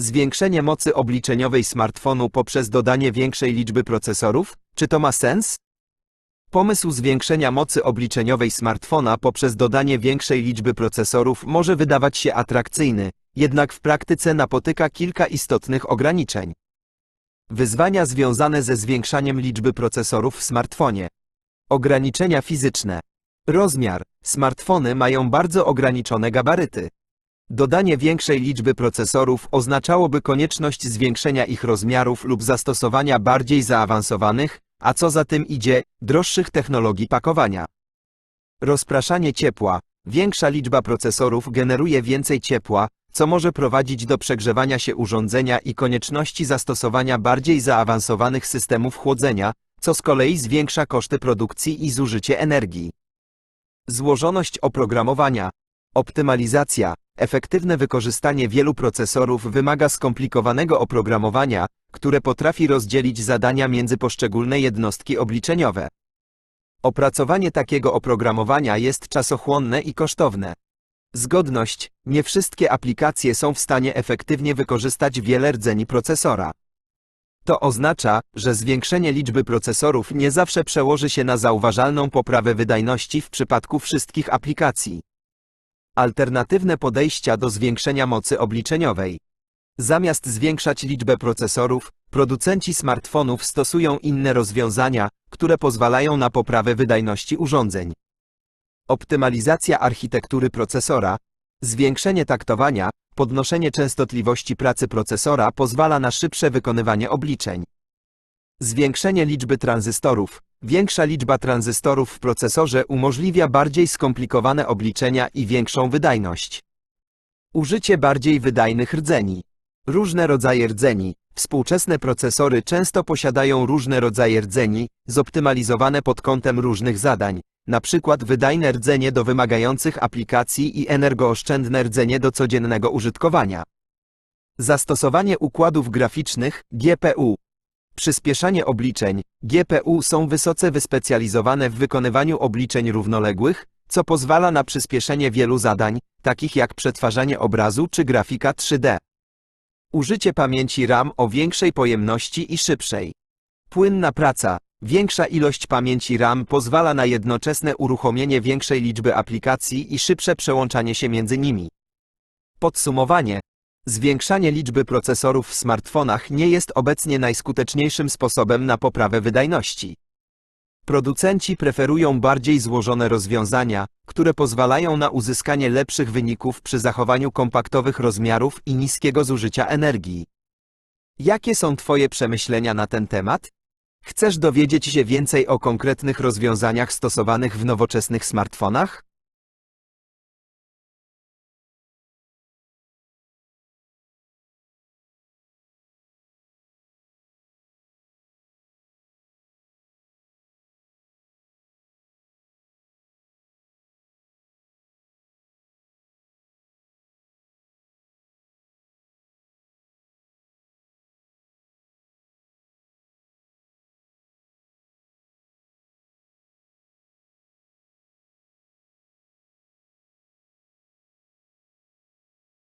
Zwiększenie mocy obliczeniowej smartfonu poprzez dodanie większej liczby procesorów? Czy to ma sens? Pomysł zwiększenia mocy obliczeniowej smartfona poprzez dodanie większej liczby procesorów może wydawać się atrakcyjny, jednak w praktyce napotyka kilka istotnych ograniczeń. Wyzwania związane ze zwiększaniem liczby procesorów w smartfonie. Ograniczenia fizyczne. Rozmiar. Smartfony mają bardzo ograniczone gabaryty. Dodanie większej liczby procesorów oznaczałoby konieczność zwiększenia ich rozmiarów lub zastosowania bardziej zaawansowanych, a co za tym idzie, droższych technologii pakowania. Rozpraszanie ciepła. Większa liczba procesorów generuje więcej ciepła, co może prowadzić do przegrzewania się urządzenia i konieczności zastosowania bardziej zaawansowanych systemów chłodzenia, co z kolei zwiększa koszty produkcji i zużycie energii. Złożoność oprogramowania. Optymalizacja. Efektywne wykorzystanie wielu procesorów wymaga skomplikowanego oprogramowania, które potrafi rozdzielić zadania między poszczególne jednostki obliczeniowe. Opracowanie takiego oprogramowania jest czasochłonne i kosztowne. Zgodność. Nie wszystkie aplikacje są w stanie efektywnie wykorzystać wiele rdzeni procesora. To oznacza, że zwiększenie liczby procesorów nie zawsze przełoży się na zauważalną poprawę wydajności w przypadku wszystkich aplikacji. Alternatywne podejścia do zwiększenia mocy obliczeniowej. Zamiast zwiększać liczbę procesorów, producenci smartfonów stosują inne rozwiązania, które pozwalają na poprawę wydajności urządzeń. Optymalizacja architektury procesora. Zwiększenie taktowania, podnoszenie częstotliwości pracy procesora pozwala na szybsze wykonywanie obliczeń. Zwiększenie liczby tranzystorów. Większa liczba tranzystorów w procesorze umożliwia bardziej skomplikowane obliczenia i większą wydajność. Użycie bardziej wydajnych rdzeni. Różne rodzaje rdzeni. Współczesne procesory często posiadają różne rodzaje rdzeni, zoptymalizowane pod kątem różnych zadań, przykład wydajne rdzenie do wymagających aplikacji i energooszczędne rdzenie do codziennego użytkowania. Zastosowanie układów graficznych GPU. Przyspieszanie obliczeń. GPU są wysoce wyspecjalizowane w wykonywaniu obliczeń równoległych, co pozwala na przyspieszenie wielu zadań, takich jak przetwarzanie obrazu czy grafika 3D. Użycie pamięci RAM o większej pojemności i szybszej. Płynna praca. Większa ilość pamięci RAM pozwala na jednoczesne uruchomienie większej liczby aplikacji i szybsze przełączanie się między nimi. Podsumowanie. Zwiększanie liczby procesorów w smartfonach nie jest obecnie najskuteczniejszym sposobem na poprawę wydajności. Producenci preferują bardziej złożone rozwiązania, które pozwalają na uzyskanie lepszych wyników przy zachowaniu kompaktowych rozmiarów i niskiego zużycia energii. Jakie są Twoje przemyślenia na ten temat? Chcesz dowiedzieć się więcej o konkretnych rozwiązaniach stosowanych w nowoczesnych smartfonach?